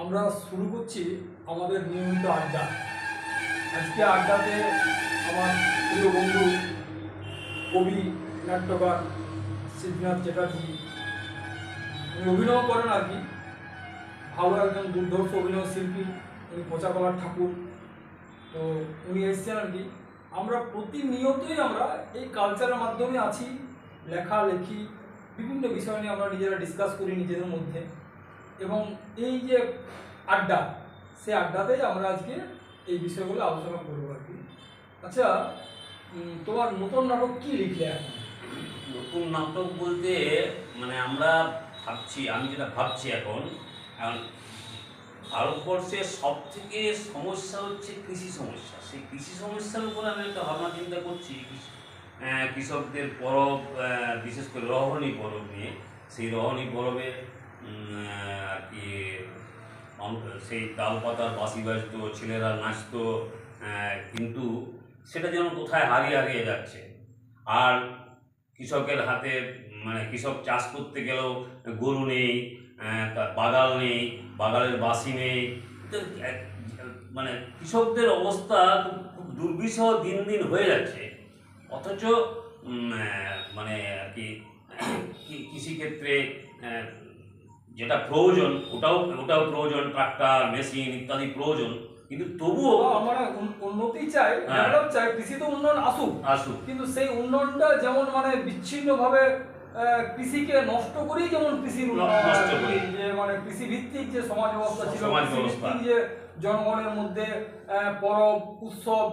আমরা শুরু করছি আমাদের নিয়মিত আড্ডা। আজকে আড্ডাতে আমার প্রিয় বন্ধু, কবি, নাট্যকার শিবনাথ চ্যাটার্জি। উনি অভিনয় করেন আর কি। ভালো একজন দুর্ধর্ষ অভিনয় শিল্পী, উনি পচাকলার ঠাকুর। তো উনি এসছেন আর কি। আমরা প্রতিনিয়তই আমরা এই কালচারের মাধ্যমে আছি লেখালেখি বিভিন্ন বিষয় নিয়ে আমরা নিজেরা ডিসকাস করি নিজেদের মধ্যে। এবং এই যে আড্ডা সেই আড্ডাতেই আমরা আজকে এই বিষয়গুলো আলোচনা করব আর কি। আচ্ছা তোমার নতুন নাটক কি লিখলে নতুন নাটক বলতে মানে আমরা ভাবছি আমি যেটা ভাবছি এখন ভারতবর্ষের সব থেকে সমস্যা হচ্ছে কৃষি সমস্যা। সেই কৃষি সমস্যার উপর আমি একটা ভাবনা চিন্তা করছি কৃষকদের পরব বিশেষ করে রহনী পরব নিয়ে। সেই রহনী পরবে উম, আহ, আর কি সেই তাল পাতার বাসি বাজতো, ছেলেরা নাচতো কিন্তু সেটা যেন কোথায় হারিয়ে হারিয়ে যাচ্ছে। আর কৃষকের হাতে মানে কৃষক চাষ করতে গেলেও গরু নেই তার বাগাল নেই, বাগালের বাসি নেই। মানে কৃষকদের অবস্থা খুব দুর্বিষহ দিন দিন হয়ে যাচ্ছে। অথচ মানে আর কি কৃষিক্ষেত্রে যেটা প্রয়োজন ওটাও ওটাও প্রয়োজন ট্রাক্টর মেশিন ইত্যাদি প্রয়োজন কিন্তু তবুও আমরা উন্নতি চাই হ্যাঁ। ডেভেলপ চাই কৃষিতে উন্নয়ন আসুক আসুক কিন্তু সেই উন্নয়নটা যেমন মানে বিচ্ছিন্নভাবে কৃষিকে নষ্ট করেই যেমন কৃষির নষ্ট করে। যে মানে কৃষি ভিত্তিক যে সমাজ ব্যবস্থা ছিল সমাজ ব্যবস্থা। যে জনগণের মধ্যে পরব উৎসব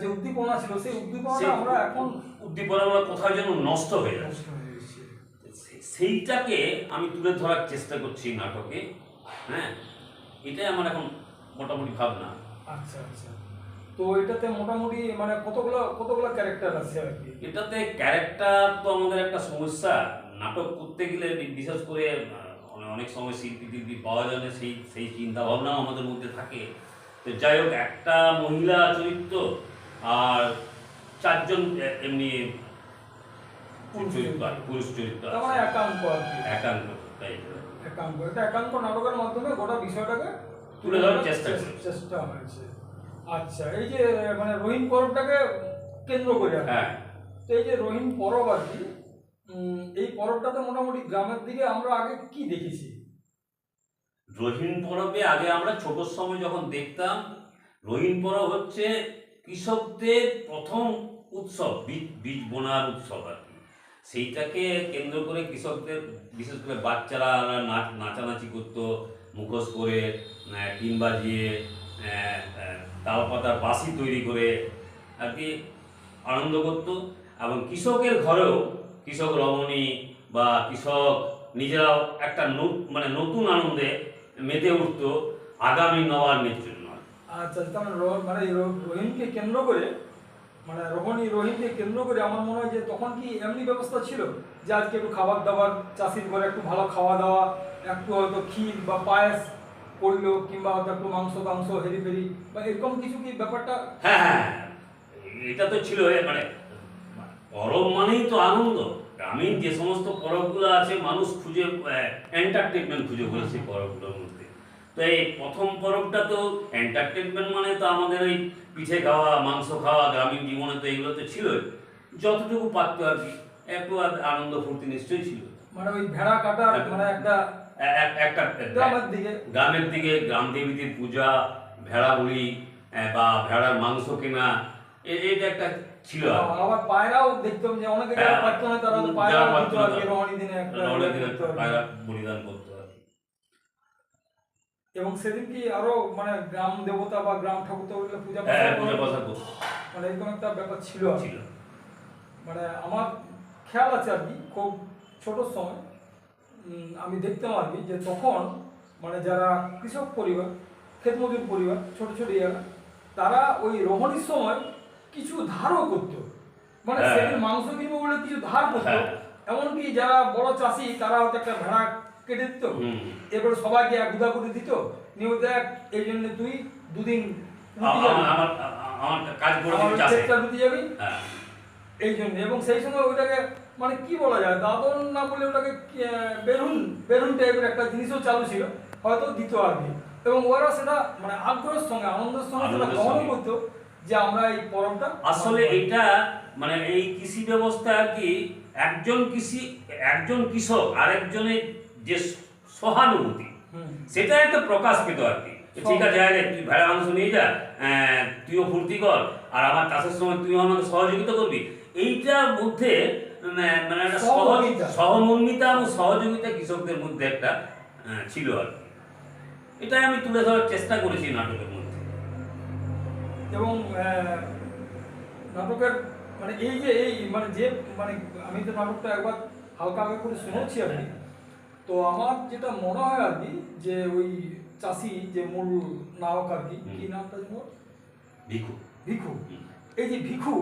যে উদ্দীপনা ছিল সেই উদ্দীপনাটা আমরা এখন উদ্দীপনাগুলো কোথাও যেন নষ্ট হয়ে যাচ্ছে হয়ে সেইটাকে আমি তুলে ধরার চেষ্টা করছি নাটকে হ্যাঁ? এটাই আমার এখন মোটামুটি ভাবনা। আচ্ছা আচ্ছা। তো এটাতে মোটামুটি মানে কতগুলো কতগুলো ক্যারেক্টার আছে আর কি? এটাতে ক্যারেক্টার তো আমাদের একটা সমস্যা। নাটক করতে গেলে বিশেষ করে অনেক সময় শিল্পী টিল্পী পাওয়া যায় না সেই সেই চিন্তা ভাবনাও আমাদের মধ্যে থাকে। তো যাই হোক একটা মহিলা চরিত্র আর চারজন এমনি চরিত্র। পুরুষ চরিত্র তার আছে একাঙ্ক আর একান্ত একাঙ্ক এটা একাঙ্ক নাটকের মাধ্যমে গোটা বিষয়টাকে তুলে ধরার চেষ্টা চেষ্টা হয়েছে। আচ্ছা এই যে মানে রহিম পরবটাকে কেন্দ্র করে হ্যাঁ। তো এই যে রহিম পরব আর কি উম, এই পরবটাতে মোটামুটি গ্রামের দিকে আমরা আগে কি দেখেছি? রহিম পরবে আগে আমরা ছোট সময় যখন দেখতাম রহিম পরব হচ্ছে কৃষকদের প্রথম উৎসব বীজ বীজ বোনার উৎসব আর কি। সেইটাকে কেন্দ্র করে কৃষকদের বিশেষ করে বাচ্চারা নাচ নাচানাচি করতো মুখোশ করে টিন বাজিয়ে আহ, আহ, তাল পাতার বাসি তৈরি করে আর কি আনন্দ করত। এবং কৃষকের ঘরেও কৃষক রমণী বা কৃষক নিজেরাও একটা মানে নতুন আনন্দে মেতে উঠতো আগামী নবান্নের জন্য। আচ্ছা মানে রহিমকে কেন্দ্র করে মানে রোহণী রহিমকে কেন্দ্র করে আমার মনে হয় যে তখন কি এমনি ব্যবস্থা ছিল? যে আজকে একটু খাবার দাবার, চাষির ঘরে একটু ভালো খাওয়া দাওয়া, একটু হয়তো ক্ষীর বা পায়েস করল, কিংবা হয়তো একটু মাংস টাংস, হেরি ফেরি, বা এরকম কিছু কি ব্যাপারটা? হ্যাঁ হ্যাঁ। এটা তো ছিল মানে পরব মানেই তো আনন্দ। গ্রামীণ যে সমস্ত পরবগুলো আছে, মানুষ খুঁজে এন্টারটেনমেন্ট খুঁজে বলে সেই পরবগুলোর তো এই প্রথম পরবটা তো এন্টারটেনমেন্ট মানে তো আমাদের ওই পিঠে খাওয়া মাংস খাওয়া গ্রামীণ জীবনে তো এগুলো তো ছিলই। যতটুকু পারতো আর কি একটু আনন্দ ফুর্তি নিশ্চয়ই ছিল। মানে ওই ভেড়া কাটার মানে একটা একটা গ্রামের দিকে। গ্রামের দিকে গ্রাম দেবীদের পূজা ভেড়া বলি বা ভেড়ার মাংস কেনা এটা একটা ছিল আবার পায়রাও দেখতাম যে অনেকে হ্যাঁ, পারতো না তারা পায়রা দিনে একটা পায়রা বলিদান করতো। এবং সেদিন কি আরও মানে গ্রাম দেবতা বা গ্রাম ঠাকুর টাকুরকে পূজা হ্যাঁ মানে এরকম একটা ব্যাপার ছিল ছিল। মানে আমার খেয়াল আছে আর কি খুব ছোট সময়। আমি দেখতাম আর কি যে তখন মানে যারা কৃষক পরিবার ক্ষেত মজুর পরিবার ছোট ছোট ইয়ারা তারা ওই রোহণীর সময় কিছু ধারও করতো। মানে হ্যাঁ। সেদিন মাংস কিনবো বলে কিছু ধার করতো। হ্যাঁ। এমনকি যারা বড় চাষি তারা হয়তো একটা ভেড়া কেটে দিত? এরপরে সবাইকে এক গুদা করে দিত। নিয়ে দেখ এই জন্য তুই দুদিন কাজ করে যাবি। হ্যাঁ। এই জন্য। এবং সেই সময় ওইটাকে মানে কি বলা যায় দাদন না বলে ওটাকে বেলুন বেলুন টাইপের একটা জিনিসও চালু ছিল হয়তো দিত আর কি। এবং ওরা সেটা মানে আগ্রহের সঙ্গে আনন্দের সঙ্গে সেটা গ্রহণ করতো যে আমরা এই পরবটা আসলে এটা মানে এই কৃষি ব্যবস্থা আর কি একজন কৃষি একজন কৃষক আরেকজনের যে সহানুভূতি। সেটা একটা প্রকাশ পেত আর কি। ঠিক আছে আরে তুই ভেড়া মাংস নিয়ে যা তুইও ফুর্তি কর আর আমার চাষের সময় তুইও আমাকে সহযোগিতা করবি। এইটার মধ্যে মানে একটা সহমর্মিতা। এবং সহযোগিতা কৃষকদের মধ্যে একটা ছিল আর কি। এটাই আমি তুলে ধরার চেষ্টা করেছি নাটকের মধ্যে। এবং নাটকের মানে এই যে এই মানে যে মানে আমি তো নাটকটা একবার হালকা হালকা করে শুনেছি কি। তো আমার যেটা মনে হয় আর কি যে ওই চাষি যে মূল নায়ক আর কি কি নামটা যেন ভিখু। ভিখু। এই যে ভিখু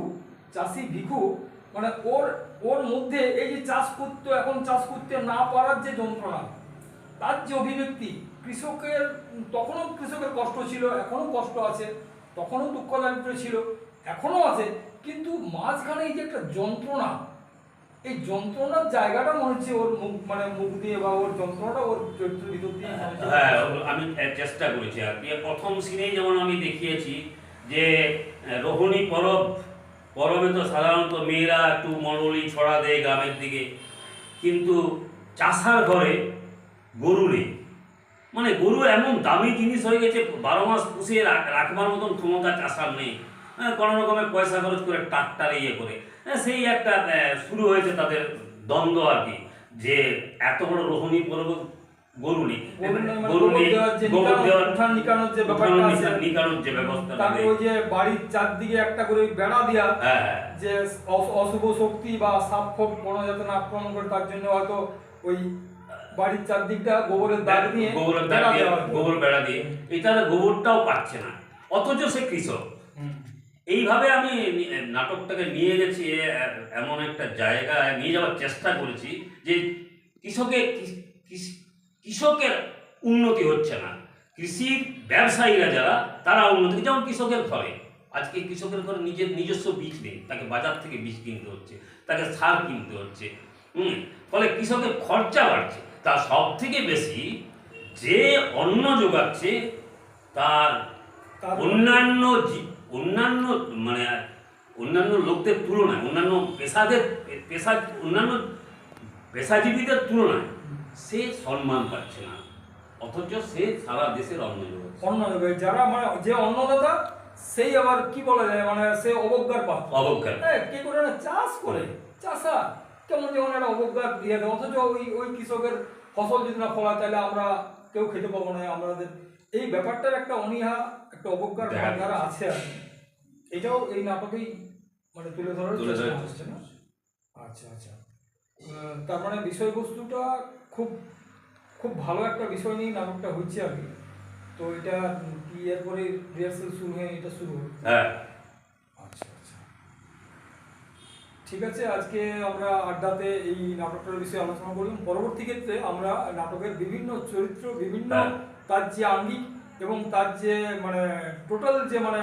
চাষি ভিখু মানে ওর ওর মধ্যে এই যে চাষ করতে এখন চাষ করতে না পারার যে যন্ত্রণা তার যে অভিব্যক্তি কৃষকের তখনও কৃষকের কষ্ট ছিল এখনও কষ্ট আছে তখনও দুঃখ দারিদ্র ছিল এখনও আছে কিন্তু মাঝখানে এই যে একটা যন্ত্রণা এই যন্ত্রণার জায়গাটা মনে হচ্ছে ওর মুখ মানে মুখ দিয়ে বা ওর যন্ত্রণাটা ওর চরিত্রের ভিতর দিয়ে হ্যাঁ ও- আমি চেষ্টা করেছি আর কি। প্রথম সিনেই যেমন আমি দেখিয়েছি যে রোহিণী পরব পরবে তো সাধারণত মেয়েরা একটু মরলি ছড়া দেয় গ্রামের দিকে। কিন্তু চাষার ঘরে গরু নেই। মানে গরু এমন দামি জিনিস হয়ে গেছে বারো মাস পুষিয়ে রাখ- রাখবার মতন ক্ষমতা চাষার নেই। হ্যাঁ, কোনো রকমের পয়সা খরচ করে ট্রাক্টার ইয়ে করে। হ্যাঁ, সেই একটা শুরু হয়েছে তাদের দ্বন্দ্ব আর কি যে এত বড় রোহিণী পরব গরু নেই গরু নেই মানে নিকানোর যে ব্যবস্থা ওই যে বাড়ির চারদিকে একটা করে বেড়া দিয়া হ্যাঁ হ্যাঁ। যে অশুভ শক্তি বা সাপ খোপ কোনো যাতে না আক্রমণ করে তার জন্য হয়তো ওই বাড়ির চারদিকটা গোবরের দাগ দিয়ে গোবরের দাগ দিয়ে গোবর বেড়া দিয়ে। এটা গোবরটাও পাচ্ছে না। অথচ সে কৃষক। এইভাবে আমি নাটকটাকে নিয়ে গেছি এমন একটা জায়গায় নিয়ে যাওয়ার চেষ্টা করেছি যে কৃষকের কৃষকের উন্নতি হচ্ছে না। কৃষির ব্যবসায়ীরা যারা তারা উন্নতি যেমন কৃষকের ঘরে আজকে কৃষকের ঘরে নিজের নিজস্ব বীজ নেই তাকে বাজার থেকে বীজ কিনতে হচ্ছে তাকে সার কিনতে হচ্ছে হুম? ফলে কৃষকের খরচা বাড়ছে। তার সব থেকে বেশি যে অন্ন যোগাচ্ছে তার অন্যান্য জী- অন্যান্য মানে অন্যান্য লোকদের তুলনায় অন্যান্য পেশাদের পেশা অন্যান্য পেশাজীবীদের তুলনায় সে সম্মান পাচ্ছে না। অথচ সে সারা দেশের অন্ন যোগাচ্ছে অন্য যারা মানে যে অন্নদাতা সেই আবার কি বলা যায়? মানে সে অবজ্ঞার পাত্র। অবজ্ঞা হ্যাঁ কি করে না? চাষ করে। চাষা। কেমন যেমন একটা অবজ্ঞার ইয়ে দেয়। অথচ ওই ওই কৃষকের ফসল যদি না ফলা তাহলে আমরা কেউ খেতে পাবো না। আমাদের এই ব্যাপারটার একটা অনীহা একটা অবজ্ঞার ভাবধারা আছে আর এটাও এই নাটকেই মানে তুলে ধরার চেষ্টা হচ্ছে না? আচ্ছা আচ্ছা। তার মানে বিষয়বস্তুটা খুব খুব ভালো একটা বিষয় নিয়ে নাটকটা হচ্ছে আর কি। তো এটা কি এরপরে রিহার্সাল শুরু হয়ে এটা শুরু হবে? হ্যাঁ। আচ্ছা আচ্ছা। ঠিক আছে আজকে আমরা আড্ডাতে এই নাটকটার বিষয়ে আলোচনা করলাম। পরবর্তী ক্ষেত্রে আমরা নাটকের বিভিন্ন চরিত্র বিভিন্ন হ্যাঁ। তার যে আঙ্গিক এবং তার যে মানে টোটাল যে মানে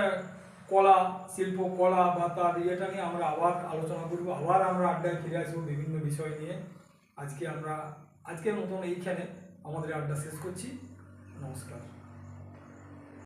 কলা, শিল্প, কলা বা তার ইয়েটা নিয়ে আমরা আবার আলোচনা করব। আবার আমরা আড্ডায় ফিরে আসব বিভিন্ন বিষয় নিয়ে। আজকে আমরা, আজকের মতন এইখানে আমাদের আড্ডা শেষ করছি। নমস্কার।